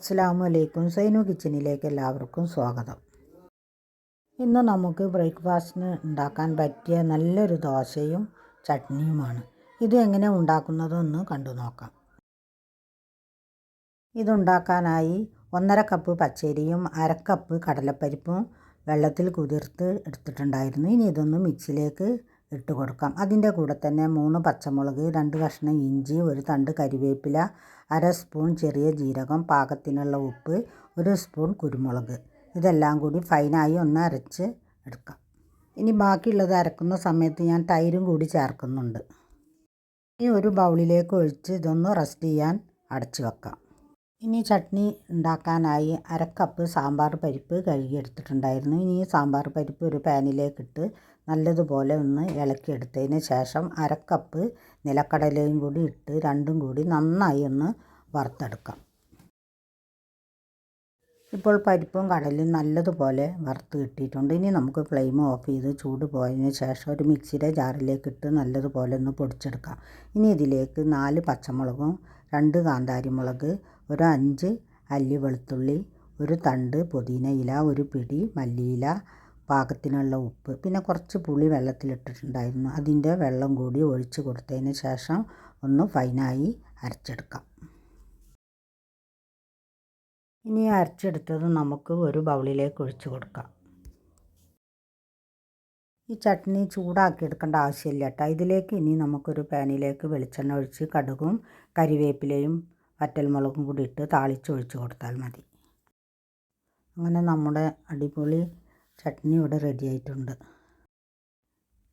അസ്സാമു വലൈക്കും സൈനു കിച്ചണിലേക്ക് എല്ലാവർക്കും സ്വാഗതം. ഇന്ന് നമുക്ക് ബ്രേക്ക്ഫാസ്റ്റിന് ഉണ്ടാക്കാൻ പറ്റിയ നല്ലൊരു ദോശയും ചട്നിയുമാണ്. ഇത് എങ്ങനെ ഉണ്ടാക്കുന്നതെന്ന് കണ്ടു നോക്കാം. ഇതുണ്ടാക്കാനായി ഒന്നര കപ്പ് പച്ചരിയും അര കപ്പ് കടലപ്പരിപ്പും വെള്ളത്തിൽ കുതിർത്ത് എടുത്തിട്ടുണ്ടായിരുന്നു. ഇനി ഇതൊന്ന് മിക്സിയിലേക്ക് ഇട്ട് കൊടുക്കാം. അതിന്റെ കൂടെ തന്നെ മൂന്ന് പച്ചമുളക് രണ്ട് കഷ്ണം ഇഞ്ചി ഒരു തണ്ട് കരിവേപ്പില അര സ്പൂൺ ചെറിയ ജീരകം പാകത്തിനുള്ള ഉപ്പ് ഒരു സ്പൂൺ കുരുമുളക്. ഇതെല്ലാം കൂടി ഫൈനായി ഒന്ന് അരച്ച് എടുക്കാം. ഇനി ബാക്കിയുള്ളത് അരക്കുന്ന സമയത്ത് ഞാൻ തൈരും കൂടി ചേർക്കുന്നുണ്ട്. ഇനി ഒരു ബൗളിലേക്ക് ഒഴിച്ച് ഇതൊന്ന് റെസ്റ്റ് ചെയ്യാൻ അടച്ചു വെക്കാം. ഇനി ചട്നി ഉണ്ടാക്കാനായി അര കപ്പ് സാമ്പാർ പരിപ്പ് കഴുകിയെടുത്തിട്ടുണ്ടായിരുന്നു ഇനി ഈ സാമ്പാർ പരിപ്പ് ഒരു പാനിലേക്കിട്ട് നല്ലതുപോലെ ഒന്ന് ഇളക്കിയെടുത്തതിന് ശേഷം അര കപ്പ് നിലക്കടലയും കൂടി ഇട്ട് രണ്ടും കൂടി നന്നായി ഒന്ന് വറുത്തെടുക്കാം. ഇപ്പോൾ പരിപ്പും കടലും നല്ലതുപോലെ വറുത്ത് കിട്ടിയിട്ടുണ്ട്. ഇനി നമുക്ക് ഫ്ലെയിം ഓഫ് ചെയ്ത് ചൂട് പോയതിന് ശേഷം ഒരു മിക്സിയുടെ ജാറിലേക്ക് ഇട്ട് നല്ലതുപോലെ ഒന്ന് പൊടിച്ചെടുക്കാം. ഇനി ഇതിലേക്ക് നാല് പച്ചമുളകും രണ്ട് കാന്താരി മുളക് ഒരു അഞ്ച് അല്ലി വെളുത്തുള്ളി ഒരു തണ്ട് പുതിന ഇല ഒരു പിടി മല്ലിയില പാകത്തിനുള്ള ഉപ്പ്. പിന്നെ കുറച്ച് പുളി വെള്ളത്തിലിട്ടിട്ടുണ്ടായിരുന്നു. അതിന്റെ വെള്ളം കൂടി ഒഴിച്ച് കൊടുത്തതിന് ശേഷം ഒന്ന് ഫൈനായി അരച്ചെടുക്കാം. ഇനി അരച്ചെടുത്തത് നമുക്ക് ഒരു ബൗളിലേക്ക് ഒഴിച്ചു കൊടുക്കാം. ഈ ചട്നി ചൂടാക്കി എടുക്കേണ്ട ആവശ്യമില്ല കേട്ടോ. ഇതിലേക്ക് ഇനി നമുക്കൊരു പാനിലേക്ക് വെളിച്ചെണ്ണ ഒഴിച്ച് കടുകും കരിവേപ്പിലയും വറ്റൽമുളകും കൂടി ഇട്ട് താളിച്ചൊഴിച്ച് കൊടുത്താൽ മതി. അങ്ങനെ നമ്മുടെ അടിപൊളി ചട്നി ഇവിടെ റെഡി ആയിട്ടുണ്ട്.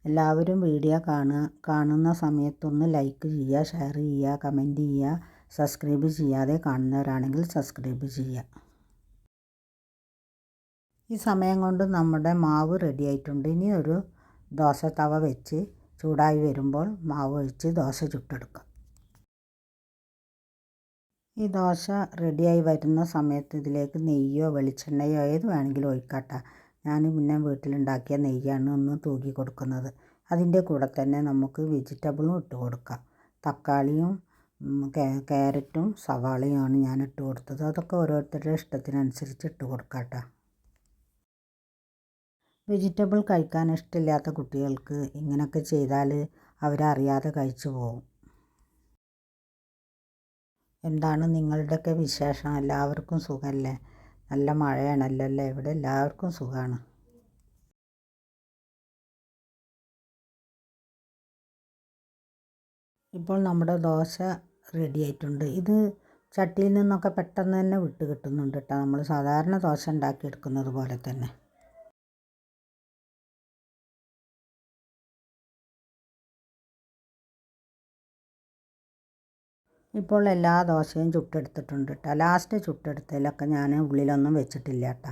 എല്ലാവരും വീഡിയോ കാണുക കാണുന്ന സമയത്തൊന്ന് ലൈക്ക് ചെയ്യുക ഷെയർ ചെയ്യുക കമന്റ് ചെയ്യുക. സബ്സ്ക്രൈബ് ചെയ്യാതെ കാണുന്നവരാണെങ്കിൽ സബ്സ്ക്രൈബ് ചെയ്യുക. ഈ സമയം കൊണ്ട് നമ്മുടെ മാവ് റെഡി ആയിട്ടുണ്ട്. ഇനി ഒരു ദോശ തവ വെച്ച് ചൂടായി വരുമ്പോൾ മാവ് ഒഴിച്ച് ദോശ ചുട്ടെടുക്കാം. ഈ ദോശ റെഡിയായി വരുന്ന സമയത്ത് ഇതിലേക്ക് നെയ്യോ വെളിച്ചെണ്ണയോ ഏത് വേണമെങ്കിലും ഒഴിക്കട്ടെ. ഞാൻ പിന്നെ വീട്ടിലുണ്ടാക്കിയ നെയ്യാണ് ഒന്ന് തൂക്കി കൊടുക്കുന്നത്. അതിന്റെ കൂടെ തന്നെ നമുക്ക് വെജിറ്റബിളും ഇട്ട് കൊടുക്കാം. തക്കാളിയും ക്യാരറ്റും സവാളയുമാണ് ഞാൻ ഇട്ട് കൊടുത്തത്. അതൊക്കെ ഓരോരുത്തരുടെ ഇഷ്ടത്തിനനുസരിച്ച് ഇട്ട് കൊടുക്കാം കേട്ടോ വെജിറ്റബിൾ കഴിക്കാൻ ഇഷ്ടമില്ലാത്ത കുട്ടികൾക്ക് ഇങ്ങനെയൊക്കെ ചെയ്താൽ അവരറിയാതെ കഴിച്ചു പോകും എന്താണ് നിങ്ങളുടെയൊക്കെ വിശേഷം? എല്ലാവർക്കും സുഖമല്ലേ? നല്ല മഴയാണല്ലോ അല്ലേ ഇവിടെ എല്ലാവർക്കും സുഖമാണ്. ഇപ്പോൾ നമ്മുടെ ദോശ റെഡി ആയിട്ടുണ്ട്. ഇത് ചട്ടിയിൽ നിന്നൊക്കെ പെട്ടെന്ന് തന്നെ വിട്ട് കിട്ടുന്നുണ്ട് കേട്ടോ. നമ്മൾ സാധാരണ ദോശ ഉണ്ടാക്കിയെടുക്കുന്നത് പോലെ തന്നെ. ഇപ്പോൾ എല്ലാ ദോശയും ചുട്ടെടുത്തിട്ടുണ്ട് കേട്ടോ. ലാസ്റ്റ് ചുട്ടെടുത്തതിലൊക്കെ ഞാൻ ഉള്ളിലൊന്നും വെച്ചിട്ടില്ല കേട്ടോ.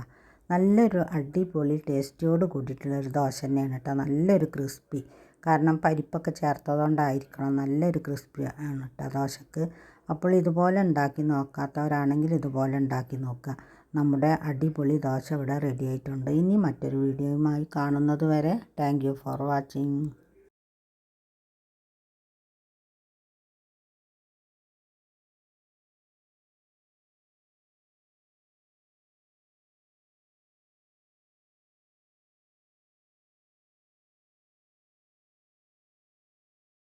നല്ലൊരു അടിപൊളി ടേസ്റ്റിയോട് കൂടിയിട്ടുള്ളൊരു ദോശ തന്നെയാണ് കേട്ടോ. നല്ലൊരു ക്രിസ്പി കാരണം പരിപ്പൊക്കെ ചേർത്തതുകൊണ്ടായിരിക്കണം. നല്ലൊരു ക്രിസ്പി ആണ് കേട്ടോ ദോശക്ക്. അപ്പോൾ ഇതുപോലെ ഉണ്ടാക്കി നോക്കാത്തവരാണെങ്കിൽ ഇതുപോലെ ഉണ്ടാക്കി നോക്കുക. നമ്മുടെ അടിപൊളി ദോശ ഇവിടെ റെഡി ആയിട്ടുണ്ട്. ഇനി മറ്റൊരു വീഡിയോയുമായി കാണുന്നത് വരെ താങ്ക് ഫോർ വാച്ചിങ്